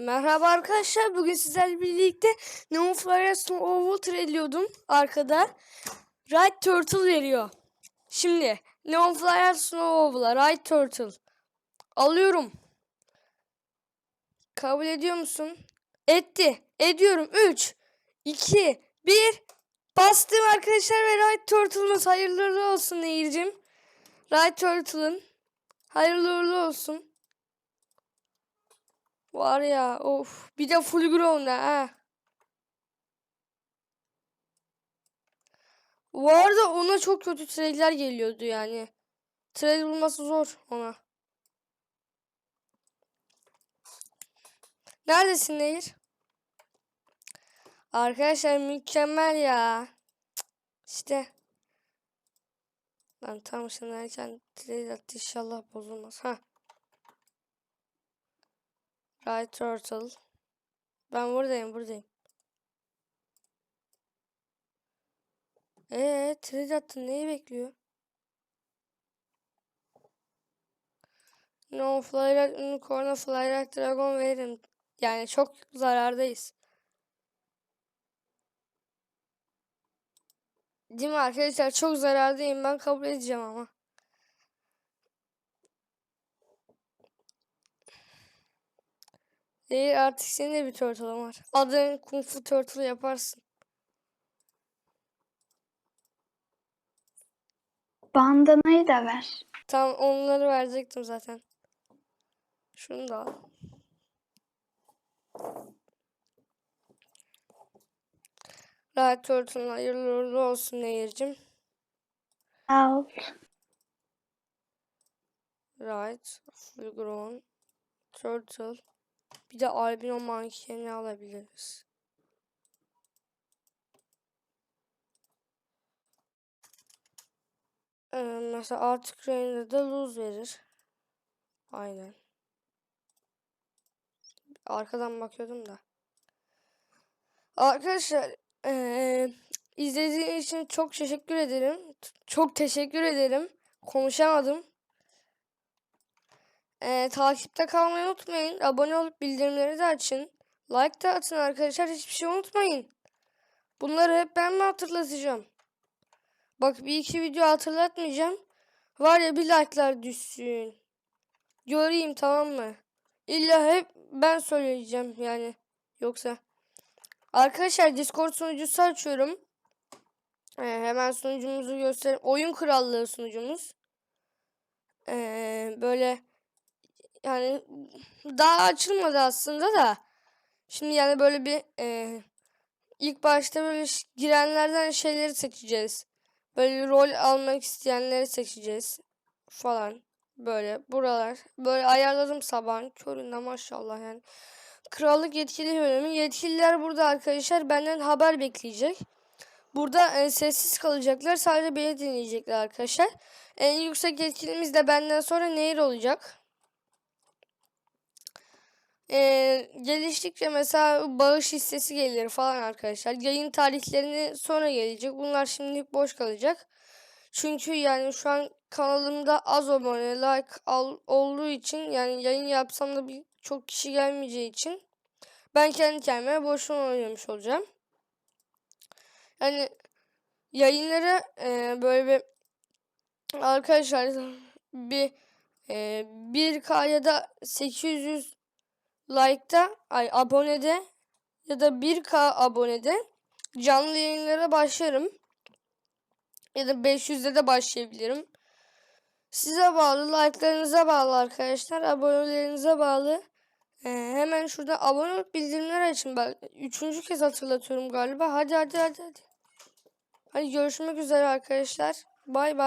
Merhaba arkadaşlar. Bugün sizlerle birlikte Neon Flyer Snowball trailiyordum arkada. Right Turtle veriyor. Şimdi Neon Flyer Snowball'a Right Turtle alıyorum. Kabul ediyor musun? Etti. Ediyorum. 3 2 1 Bastım arkadaşlar ve Right Turtle'ımız hayırlı olsun Nehir'cim. Right Turtle'ın hayırlı olsun. Var ya of. Bir de full grown ha. Bu arada ona çok kötü trade'ler geliyordu yani. Trade bulması zor ona. Neredesin Nehir? Arkadaşlar mükemmel ya. İşte. Lan tam ışınlarken trade attı inşallah bozulmaz. Ha. Right turtle. Ben buradayım buradayım. Eee trade attın neyi bekliyor? No Flyrak Unicorn'a Flyrak Dragon veririm. Yani çok zarardayız. Değil mi arkadaşlar? Çok zarardayım. Ben kabul edeceğim ama. Değil artık senin de bir turtle'ın var. Adın Kung Fu Turtle yaparsın. Bandanayı da ver. Tam onları verecektim zaten. Şunu da al. Rahat Turtle'ın hayırlı uğurlu olsun Nehir'cim. Sağ ol. Right, full grown, turtle. Bir de albino mankeni alabiliriz. Ee, mesela artık Rain'de de lose verir. Aynen. Arkadan bakıyordum da. Arkadaşlar ee, izlediğiniz için çok teşekkür ederim. Çok teşekkür ederim. Konuşamadım. Ee, takipte kalmayı unutmayın. Abone olup bildirimleri de açın. Like de atın arkadaşlar. Hiçbir şey unutmayın. Bunları hep ben mi hatırlatacağım? Bak bir iki video hatırlatmayacağım. Var ya bir like'lar düşsün. Göreyim tamam mı? İlla hep ben söyleyeceğim yani. Yoksa. Arkadaşlar Discord sunucusu açıyorum. Ee, hemen sunucumuzu göstereyim. Oyun Krallığı sunucumuz. Ee, böyle yani daha açılmadı aslında da. Şimdi yani böyle bir e, ilk başta böyle girenlerden şeyleri seçeceğiz. Böyle rol almak isteyenleri seçeceğiz falan. Böyle buralar. Böyle ayarladım sabahın köründe maşallah yani. Krallık yetkili bölümü. Yetkililer burada arkadaşlar benden haber bekleyecek. Burada e, sessiz kalacaklar. Sadece beni dinleyecekler arkadaşlar. En yüksek yetkilimiz de benden sonra Nehir olacak. Ee, geliştikçe mesela bağış hissesi gelir falan arkadaşlar. Yayın tarihlerini sonra gelecek. Bunlar şimdilik boş kalacak. Çünkü yani şu an kanalımda az abone, like al, olduğu için yani yayın yapsam da bir çok kişi gelmeyeceği için ben kendi kendime boşuna oynamış olacağım. Yani yayınları e, böyle bir arkadaşlar bir e, 1K ya da 800 like'ta ay abonede ya da 1K abonede canlı yayınlara başlarım. Ya da 500'de de başlayabilirim. Size bağlı, like'larınıza bağlı arkadaşlar. Abonelerinize bağlı. Ee, hemen şurada abone olup bildirimler açın. Bak üçüncü kez hatırlatıyorum galiba. Hadi hadi hadi hadi. Hadi görüşmek üzere arkadaşlar. Bay bay.